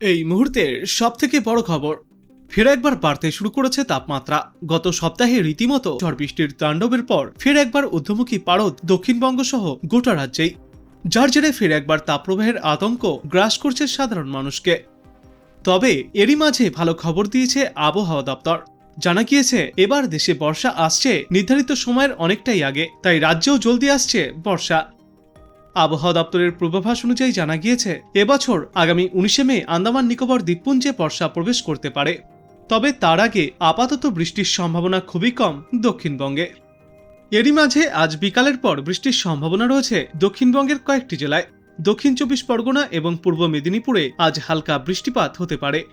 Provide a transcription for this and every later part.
এই মুহূর্তের সব থেকে বড় খবর, ফের একবার বাড়তে শুরু করেছে তাপমাত্রা। গত সপ্তাহে রীতিমতো ঝড় বৃষ্টির তাণ্ডবের পর ফের একবার ঊর্ধ্বমুখী পারদ দক্ষিণবঙ্গ সহ গোটা রাজ্যেই। যার জেরে ফের একবার তাপপ্রবাহের আতঙ্ক গ্রাস করছে সাধারণ মানুষকে। তবে এরই মাঝে ভালো খবর দিয়েছে আবহাওয়া দপ্তর। জানা গিয়েছে, এবার দেশে বর্ষা আসছে নির্ধারিত সময়ের অনেকটাই আগে, তাই রাজ্যেও জলদি আসছে বর্ষা। আবহাওয়া দপ্তরের পূর্বাভাস অনুযায়ী জানা গিয়েছে, এবছর আগামী উনিশে মে আন্দামান নিকোবর দ্বীপপুঞ্জে বর্ষা প্রবেশ করতে পারে। তবে তার আগে আপাতত বৃষ্টির সম্ভাবনা খুবই কম দক্ষিণবঙ্গে। এরই মাঝে আজ বিকালের পর বৃষ্টির সম্ভাবনা রয়েছে দক্ষিণবঙ্গের কয়েকটি জেলায়। দক্ষিণ চব্বিশ পরগনা এবং পূর্ব মেদিনীপুরে আজ হালকা বৃষ্টিপাত হতে পারে।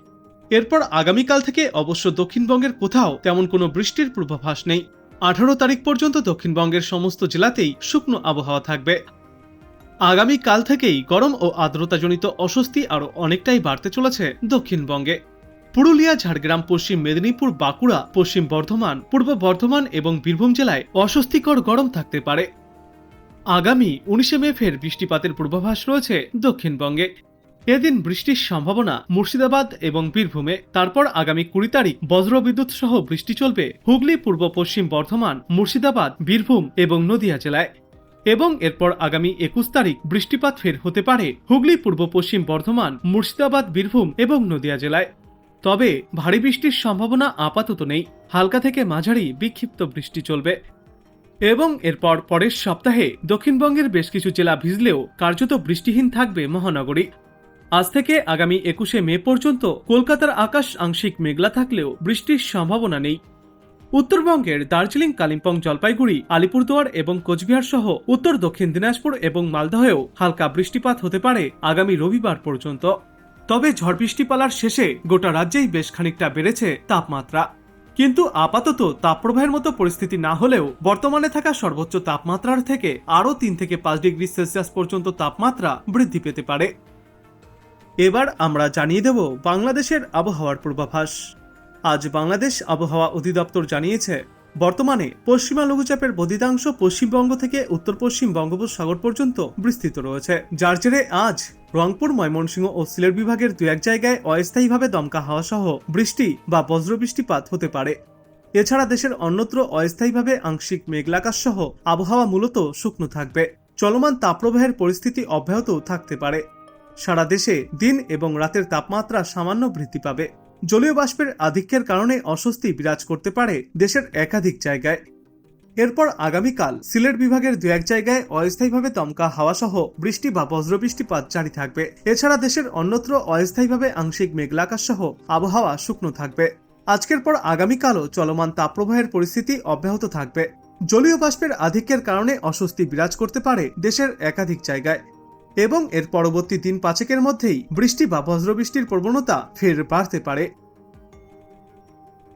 এরপর আগামীকাল থেকে অবশ্য দক্ষিণবঙ্গের কোথাও তেমন কোনো বৃষ্টির পূর্বাভাস নেই। আঠারো তারিখ পর্যন্ত দক্ষিণবঙ্গের সমস্ত জেলাতেই শুকনো আবহাওয়া থাকবে। আগামী কাল থেকেই গরম ও আর্দ্রতাজনিত অস্বস্তি আরও অনেকটাই বাড়তে চলেছে দক্ষিণবঙ্গে। পুরুলিয়া, ঝাড়গ্রাম, পশ্চিম মেদিনীপুর, বাঁকুড়া, পশ্চিম বর্ধমান, পূর্ব বর্ধমান এবং বীরভূম জেলায় অস্বস্তিকর গরম থাকতে পারে। আগামী উনিশে মে ফের বৃষ্টিপাতের পূর্বাভাস রয়েছে দক্ষিণবঙ্গে। এদিন বৃষ্টির সম্ভাবনা মুর্শিদাবাদ এবং বীরভূমে, তারপর আগামী কুড়ি তারিখ বজ্রবিদ্যুৎ সহ বৃষ্টি চলবে হুগলি, পূর্ব পশ্চিম বর্ধমান, মুর্শিদাবাদ, বীরভূম এবং নদিয়া জেলায়। এবং এরপর আগামী একুশ তারিখ বৃষ্টিপাত ফের হতে পারে। হুগলি, পূর্ব, পশ্চিম বর্ধমান, মুর্শিদাবাদ, বীরভূম এবং নদিয়া জেলায়। তবে ভারী বৃষ্টির সম্ভাবনা আপাতত নেই। হালকা থেকে মাঝারি বিক্ষিপ্ত বৃষ্টি চলবে। এবং এরপর পরের সপ্তাহে দক্ষিণবঙ্গের বেশ কিছু জেলা ভিজলেও কার্যত বৃষ্টিহীন থাকবে মহানগরী। আজ থেকে আগামী একুশে মে পর্যন্ত কলকাতার আকাশ আংশিক মেঘলা থাকলেও বৃষ্টির সম্ভাবনা নেই। উত্তরবঙ্গের দার্জিলিং, কালিম্পং, জলপাইগুড়ি, আলিপুরদুয়ার এবং কোচবিহার সহ উত্তর, দক্ষিণ দিনাজপুর এবং মালদহেও হালকা বৃষ্টিপাত হতে পারে আগামী রবিবার পর্যন্ত। তবে ঝড় বৃষ্টিপালার শেষে গোটা রাজ্যেই বেশ খানিকটা বেড়েছে তাপমাত্রা। কিন্তু আপাতত তাপপ্রবাহের মতো পরিস্থিতি না হলেও বর্তমানে থাকা সর্বোচ্চ তাপমাত্রার থেকে আরও তিন থেকে পাঁচ ডিগ্রি সেলসিয়াস পর্যন্ত তাপমাত্রা বৃদ্ধি পেতে পারে। এবার আমরা জানিয়ে দেব বাংলাদেশের আবহাওয়ার পূর্বাভাস। আজ বাংলাদেশ আবহাওয়া অধিদপ্তর জানিয়েছে, বর্তমানে পশ্চিমা লঘুচাপের বদিতাংশ পশ্চিমবঙ্গ থেকে উত্তর পশ্চিম বঙ্গোপসাগর পর্যন্ত বিস্তৃত রয়েছে, যার জেরে আজ রংপুর, ময়মনসিংহ ও সিলেট বিভাগের দু এক জায়গায় অস্থায়ীভাবে দমকা হাওয়া সহ বৃষ্টি বা বজ্রবৃষ্টিপাত হতে পারে। এছাড়া দেশের অন্যত্র অস্থায়ীভাবে আংশিক মেঘলাকাশ সহ আবহাওয়া মূলত শুকনো থাকবে। চলমান তাপপ্রবাহের পরিস্থিতি অব্যাহত থাকতে পারে। সারা দেশে দিন এবং রাতের তাপমাত্রা সামান্য বৃদ্ধি পাবে। জলীয় বাষ্পের আধিক্যের কারণে অস্বস্তি বিরাজ করতে পারে দেশের একাধিক জায়গায়। এরপর আগামীকাল সিলেট বিভাগের দু এক জায়গায় অস্থায়ীভাবে দমকা হাওয়া সহ বৃষ্টি বা বজ্রবৃষ্টিপাত জারি থাকবে। এছাড়া দেশের অন্যত্র অস্থায়ীভাবে আংশিক মেঘলাকাশ সহ আবহাওয়া শুকনো থাকবে। আজকের পর আগামীকালও চলমান তাপপ্রবাহের পরিস্থিতি অব্যাহত থাকবে। জলীয় বাষ্পের আধিক্যের কারণে অস্বস্তি বিরাজ করতে পারে দেশের একাধিক জায়গায়। এবং এর পরবর্তী দিন পাঁচেকের মধ্যেই বৃষ্টি বা বজ্রবৃষ্টির প্রবণতা ফের বাড়তে পারে।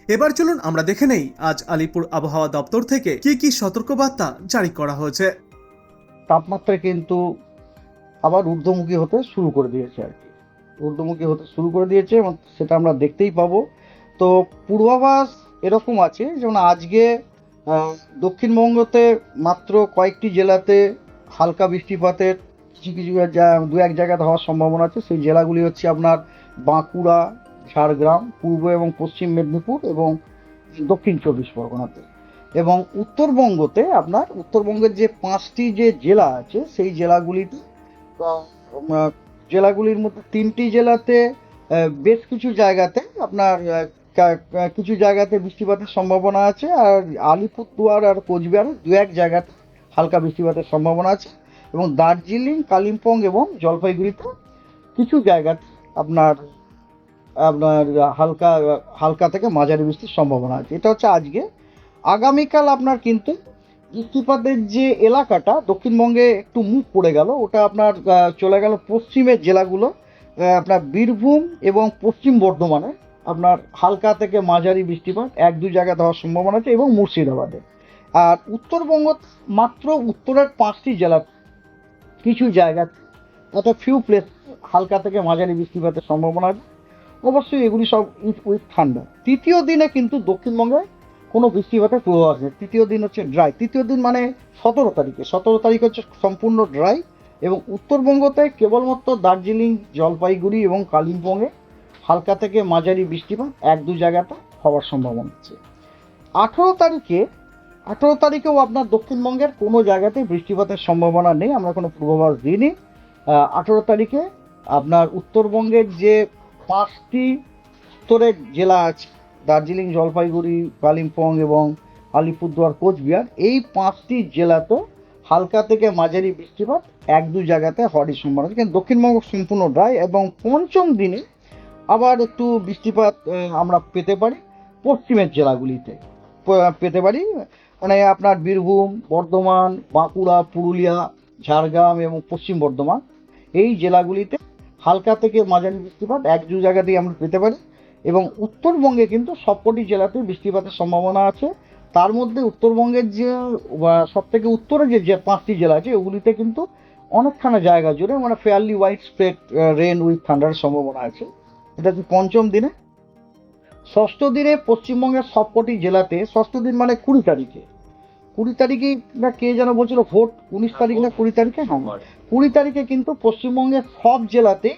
এবার চলুন আমরা দেখে নেই আজ আলিপুর আবহাওয়া দপ্তর থেকে কি কি সতর্কবার্তা জারি করা হয়েছে। তাপমাত্রা কিন্তু আবার ঊর্ধ্বমুখী হতে শুরু করে দিয়েছে আর কি। ঊর্ধ্বমুখী হতে শুরু করে দিয়েছে এবং সেটা আমরা দেখতেই পাবো। তো পূর্বাভাস এরকম আছে, যেমন আজকে দক্ষিণবঙ্গতে মাত্র কয়েকটি জেলাতে হালকা বৃষ্টিপাতের কিছু কিছু দু এক জায়গাতে হওয়ার সম্ভাবনা আছে। সেই জেলাগুলি হচ্ছে আপনার বাঁকুড়া, ঝাড়গ্রাম, পূর্ব এবং পশ্চিম মেদিনীপুর এবং দক্ষিণ চব্বিশ পরগনাতে। এবং উত্তরবঙ্গতে আপনার উত্তরবঙ্গের যে পাঁচটি যে জেলা আছে, সেই জেলাগুলিতে জেলাগুলির মধ্যে তিনটি জেলাতে বেশ কিছু জায়গাতে আপনার কিছু জায়গাতে বৃষ্টিপাতের সম্ভাবনা আছে। আর আলিপুরদুয়ার আর কোচবিহার দু এক জায়গাতে হালকা বৃষ্টিপাতের সম্ভাবনা আছে। এবং দার্জিলিং, কালিম্পং এবং জলপাইগুড়িতে কিছু জায়গাতে আপনার আপনার হালকা হালকা থেকে মাঝারি বৃষ্টির সম্ভাবনা আছে। এটা হচ্ছে আজকে। আগামীকাল আপনার কিন্তু বৃষ্টিপাতের যে এলাকাটা, দক্ষিণবঙ্গে একটু মুখ পড়ে গেল। ওটা আপনার চলে গেল পশ্চিমের জেলাগুলো আপনার বীরভূম এবং পশ্চিম বর্ধমানে। আপনার হালকা থেকে মাঝারি বৃষ্টিপাত এক দু জায়গাতে হওয়ার সম্ভাবনা আছে এবং মুর্শিদাবাদে। আর উত্তরবঙ্গ মাত্র উত্তরের পাঁচটি জেলা কিছু জায়গা অর্থাৎ ফিউ প্লেস হালকা থেকে মাঝারি বৃষ্টিপাতের সম্ভাবনা আছে। অবশ্যই এগুলি সব উইথ ঠান্ডা। তৃতীয় দিনে কিন্তু দক্ষিণবঙ্গে কোনো বৃষ্টিপাতের পূর্বাভাস নেই। তৃতীয় দিন হচ্ছে ড্রাই তৃতীয় দিন মানে সতেরো তারিখে। সতেরো তারিখ হচ্ছে সম্পূর্ণ ড্রাই এবং উত্তরবঙ্গতে কেবলমাত্র দার্জিলিং, জলপাইগুড়ি এবং কালিম্পংয়ে হালকা থেকে মাঝারি বৃষ্টিপাত এক দু জায়গাতে হওয়ার সম্ভাবনা আছে। আঠেরো তারিখে আঠেরো তারিখেও আপনার দক্ষিণবঙ্গের কোনো জায়গাতেই বৃষ্টিপাতের সম্ভাবনা নেই, আমরা কোনো পূর্বাভাস দিইনি। আঠেরো তারিখে আপনার উত্তরবঙ্গের যে পাঁচটি উত্তরের জেলা আছে, দার্জিলিং, জলপাইগুড়ি, কালিম্পং এবং আলিপুরদুয়ার, কোচবিহার, এই পাঁচটি জেলাতে হালকা থেকে মাঝারি বৃষ্টিপাত এক দু জায়গাতে হওয়ারই সম্ভাবনা আছে। কিন্তু দক্ষিণবঙ্গ সম্পূর্ণ ড্রাই এবং পঞ্চম দিনে আবার একটু বৃষ্টিপাত আমরা পেতে পারি পশ্চিমের জেলাগুলিতে। পেতে পারি। মানে আপনার বীরভূম, বর্ধমান, বাঁকুড়া, পুরুলিয়া, ঝাড়গ্রাম এবং পশ্চিম বর্ধমান, এই জেলাগুলিতে হালকা থেকে মাঝারি বৃষ্টিপাত এক দু জায়গাতেই আমরা পেতে পারি এবং উত্তরবঙ্গে কিন্তু সবকটি জেলাতে বৃষ্টিপাতের সম্ভাবনা আছে। তার মধ্যে উত্তরবঙ্গের যে সব থেকে উত্তরে যে পাঁচটি জেলা আছে, ওগুলিতে কিন্তু অনেকখানা জায়গা জুড়ে মানে fairly wide spread rain with থান্ডারের সম্ভাবনা আছে। এটা হচ্ছে পঞ্চম দিনে? ষষ্ঠ দিনে পশ্চিমবঙ্গের সবকটি জেলাতে, ষষ্ঠ দিন মানে কুড়ি তারিখে কুড়ি তারিখে না কে যেন বলছিল ভোট উনিশ তারিখ না কুড়ি তারিখে? হ্যাঁ। কুড়ি তারিখে কিন্তু পশ্চিমবঙ্গের সব জেলাতে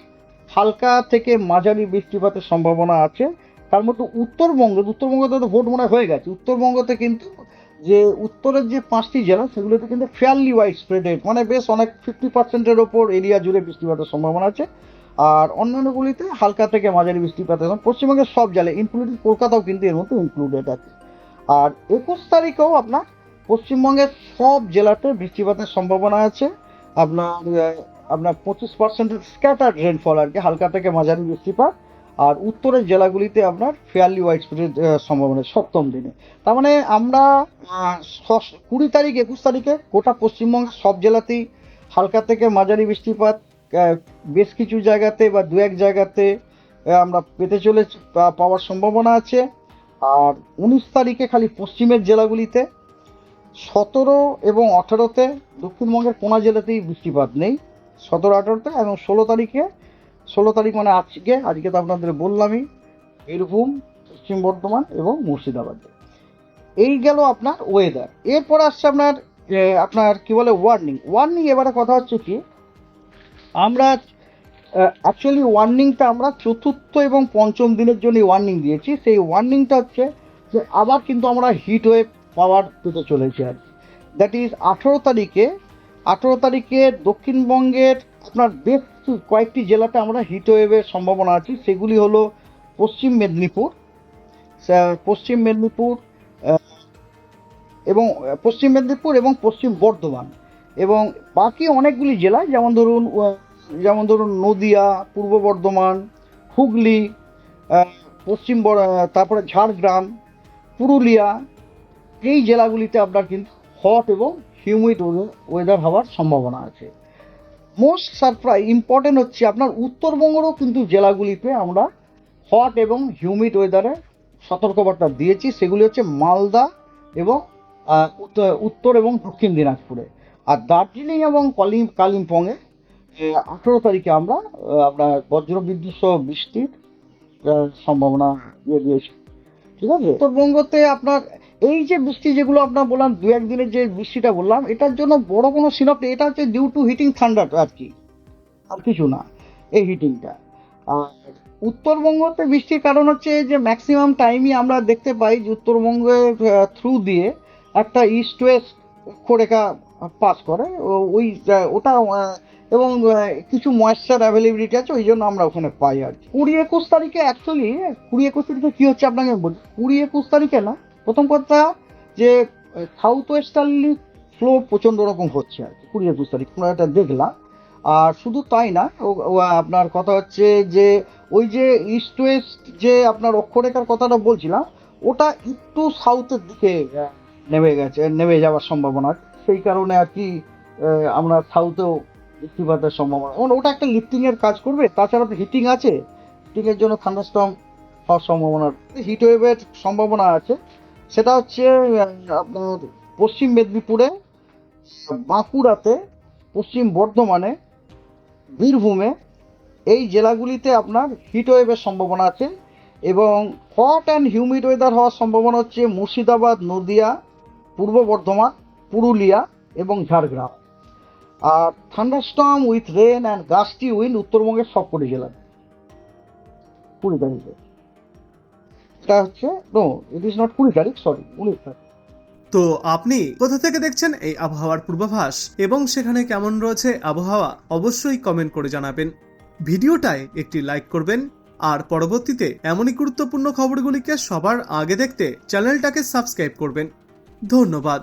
হালকা থেকে মাঝারি বৃষ্টিপাতের সম্ভাবনা আছে। তার মধ্যে উত্তরবঙ্গ উত্তরবঙ্গতে তো ভোট মনে হয় হয়ে গেছে। উত্তরবঙ্গতে কিন্তু যে উত্তরের যে পাঁচটি জেলা সেগুলোতে কিন্তু ফেয়ারলি ওয়াইড স্প্রেডেড মানে বেশ অনেক ফিফটি পার্সেন্টের ওপর এরিয়া জুড়ে বৃষ্টিপাতের সম্ভাবনা আছে। আর অন্যান্যগুলিতে হালকা থেকে মাঝারি বৃষ্টিপাত এবং পশ্চিমবঙ্গের সব জেলায় ইনক্লুডিং কলকাতাও কিন্তু এর মধ্যে ইনক্লুডেড আছে। আর একুশ তারিখেও আপনার পশ্চিমবঙ্গের সব জেলাতে বৃষ্টিপাতের সম্ভাবনা আছে। আপনার আপনার পঁচিশ পার্সেন্টের স্ক্যাটার রেনফল আর কি, হালকা থেকে মাঝারি বৃষ্টিপাত। আর উত্তরের জেলাগুলিতে আপনার ফেয়ারলি ওয়াইড স্প্রেড সম্ভাবনা সপ্তম দিনে। তার মানে আমরা কুড়ি তারিখ, একুশ তারিখে গোটা পশ্চিমবঙ্গের সব জেলাতেই হালকা থেকে মাঝারি বৃষ্টিপাত বেশ কিছু জায়গাতে বা দু এক জায়গাতে আমরা পেতে চলেছি বা পাওয়ার সম্ভাবনা আছে। আর উনিশ তারিখে খালি পশ্চিমের জেলাগুলিতে সতেরো এবং আঠারোতে দক্ষিণবঙ্গের কোনা জেলাতেই বৃষ্টিপাত নেই। সতেরো, আঠারোতে এবং ষোলো তারিখে, ষোলো তারিখ মানে আজকে আজকে তো আপনাদের বললামই, বীরভূম, পশ্চিম বর্ধমান এবং মুর্শিদাবাদে। এই গেল আপনার ওয়েদার এরপর আসছে আপনার আপনার কি বলে ওয়ার্নিং ওয়ার্নিং এবারে কথা হচ্ছে কি, আমরা অ্যাকচুয়ালি ওয়ার্নিংটা আমরা চতুর্থ এবং পঞ্চম দিনের জন্য ওয়ার্নিং দিয়েছি। সেই ওয়ার্নিংটা হচ্ছে যে আবার কিন্তু আমরা হিট ওয়েভ পাওয়ার পেতে চলেছে আর দ্যাট ইজ আঠেরো তারিখে আঠেরো তারিখে দক্ষিণবঙ্গের আপনার বেশ কয়েকটি জেলাতে আমরা হিট ওয়েভের সম্ভাবনা আছে। সেগুলি হলো পশ্চিম মেদিনীপুর পশ্চিম মেদিনীপুর এবং, পশ্চিম মেদিনীপুর এবং পশ্চিম বর্ধমান। এবং বাকি অনেকগুলি জেলায় যেমন ধরুন যেমন ধরুন নদিয়া, পূর্ব বর্ধমান, হুগলি পশ্চিম তারপরে ঝাড়গ্রাম, পুরুলিয়া এই জেলাগুলিতে আপনার কিন্তু হট এবং হিউমিড ওয়েদার হওয়ার সম্ভাবনা আছে। মোস্ট সারপ্রাইজ ইম্পর্টেন্ট হচ্ছে আপনার উত্তরবঙ্গেরও কিন্তু জেলাগুলিতে আমরা হট এবং হিউমিড ওয়েদারে সতর্কবার্তা দিয়েছি। সেগুলি হচ্ছে মালদা এবং উত্তর- এবং দক্ষিণ দিনাজপুরে। আর দার্জিলিং এবং কালিম কালিম্পংয়ে আঠেরো তারিখে আমরা আপনার বজ্রবিদ্যুৎ সহ বৃষ্টির সম্ভাবনা ইয়ে দিয়েছি। ঠিক আছে উত্তরবঙ্গতে আপনার, এই যে বৃষ্টি যেগুলো আপনার বললাম, দু একদিনের যে বৃষ্টিটা বললাম, এটার জন্য বড় কোনো সিনপটি এটা হচ্ছে ডিউ টু হিটিং থান্ডার আর কি। আর কিছু না, এই হিটিংটা আর উত্তরবঙ্গতে বৃষ্টির কারণ হচ্ছে যে ম্যাক্সিমাম টাইমই আমরা দেখতে পাই যে উত্তরবঙ্গের থ্রু দিয়ে একটা ইস্ট ওয়েস্ট অক্ষরেখা পাস করে ওই ওটা এবং কিছু ময়েশ্চার অ্যাভেলেবিলিটি আছে, ওই জন্য আমরা ওখানে পাই আর কি। কুড়ি একুশ তারিখে অ্যাকচুয়ালি কুড়ি একুশ তারিখে কী হচ্ছে আপনাকে বলি, কুড়ি একুশ তারিখে না, প্রথম কথা যে সাউথ ওয়েস্টার্লি ফ্লো প্রচণ্ড রকম হচ্ছে আর কি, কুড়ি একুশ তারিখ, আমরা এটা দেখলাম। আর শুধু তাই না আপনার কথা হচ্ছে যে, ওই যে ইস্ট ওয়েস্ট যে আপনার অক্ষরেখার কথাটা বলছিলাম, ওটা একটু সাউথের দিকে নেমে গেছে, নেমে যাওয়ার সম্ভাবনা সেই কারণে আর কি আমরা সাউথেও বৃষ্টিপাতের সম্ভাবনা। ওটা- ওটা একটা লিফটিং এর কাজ করবে, তাছাড়া তো হিটিং আছে। হিটিং এর জন্য থান্ডারস্টর্ম হওয়ার সম্ভাবনা হিট ওয়েভের সম্ভাবনা আছে। সেটা হচ্ছে আপনার পশ্চিম মেদিনীপুরে, বাঁকুড়াতে, পশ্চিম বর্ধমানে, বীরভূমে এই জেলাগুলিতে আপনার হিট ওয়েভের সম্ভাবনা আছে। এবং হট অ্যান্ড হিউমিড ওয়েদার হওয়ার সম্ভাবনা হচ্ছে মুর্শিদাবাদ, নদিয়া, পূর্ব বর্ধমান, পুরুলিয়া এবং ঝাড়গ্রাম। আর thunderstorm with rain and gusty wind উত্তরবঙ্গের সবকটি জেলায় কুড়ি তারিখে। এটা হচ্ছে নো ইট ইজ নট কুড়ি তারিখ সরি উনিশ তারিখ। তো আপনি কোথা থেকে দেখছেন এই আবহাওয়ার পূর্বাভাস এবং সেখানে কেমন রয়েছে আবহাওয়া অবশ্যই কমেন্ট করে জানাবেন। ভিডিওটায় একটি লাইক করবেন, আর পরবর্তীতে এমনই গুরুত্বপূর্ণ খবরগুলিকে সবার আগে দেখতে চ্যানেলটাকে সাবস্ক্রাইব করবেন। ধন্যবাদ।